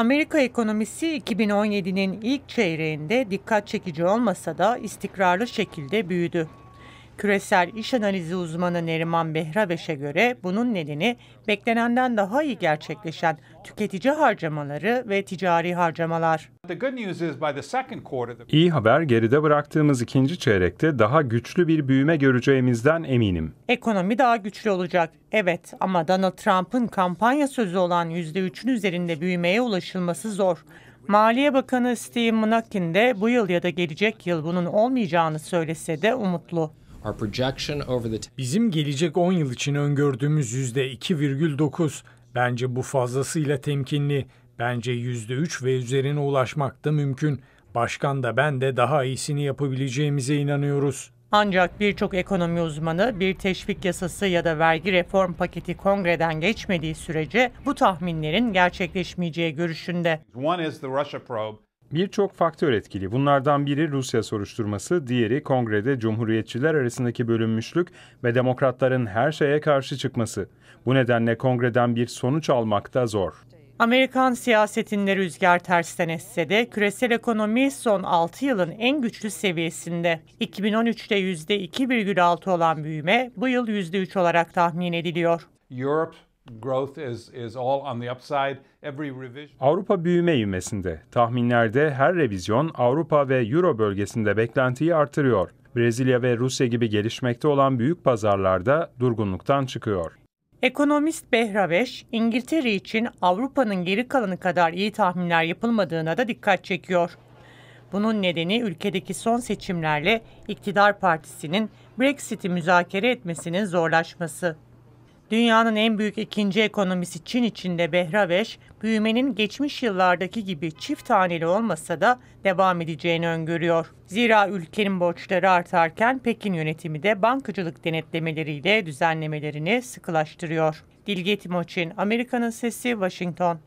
Amerika ekonomisi 2017'nin ilk çeyreğinde dikkat çekici olmasa da istikrarlı şekilde büyüdü. Küresel iş analizi uzmanı Neriman Behrabeş'e göre bunun nedeni beklenenden daha iyi gerçekleşen tüketici harcamaları ve ticari harcamalar. İyi haber geride bıraktığımız ikinci çeyrekte daha güçlü bir büyüme göreceğimizden eminim. Ekonomi daha güçlü olacak. Evet ama Donald Trump'ın kampanya sözü olan %3'ün üzerinde büyümeye ulaşılması zor. Maliye Bakanı Steve Mnuchin de bu yıl ya da gelecek yıl bunun olmayacağını söylese de umutlu. Bizim gelecek 10 yıl için öngördüğümüz %2,9. Bence bu fazlasıyla temkinli. Bence %3 ve üzerine ulaşmak da mümkün. Başkan da ben de daha iyisini yapabileceğimize inanıyoruz. Ancak birçok ekonomi uzmanı bir teşvik yasası ya da vergi reform paketi kongreden geçmediği sürece bu tahminlerin gerçekleşmeyeceği görüşünde. Birçok faktör etkili. Bunlardan biri Rusya soruşturması, diğeri kongrede cumhuriyetçiler arasındaki bölünmüşlük ve demokratların her şeye karşı çıkması. Bu nedenle kongreden bir sonuç almak da zor. Amerikan siyasetinde rüzgar tersten esse de küresel ekonomi son 6 yılın en güçlü seviyesinde. 2013'te %2,6 olan büyüme bu yıl %3 olarak tahmin ediliyor. Europe Avrupa büyüme ivmesinde. Tahminlerde her revizyon Avrupa ve Euro bölgesinde beklentiyi artırıyor. Brezilya ve Rusya gibi gelişmekte olan büyük pazarlarda durgunluktan çıkıyor. Ekonomist Behraveş, İngiltere için Avrupa'nın geri kalanı kadar iyi tahminler yapılmadığına da dikkat çekiyor. Bunun nedeni ülkedeki son seçimlerle iktidar partisinin Brexit'i müzakere etmesinin zorlaşması. Dünyanın en büyük ikinci ekonomisi Çin içinde Behraveş, büyümenin geçmiş yıllardaki gibi çift taneli olmasa da devam edeceğini öngörüyor. Zira ülkenin borçları artarken Pekin yönetimi de bankacılık denetlemeleriyle düzenlemelerini sıkılaştırıyor. Dilge Timoçin, Amerika'nın Sesi, Washington.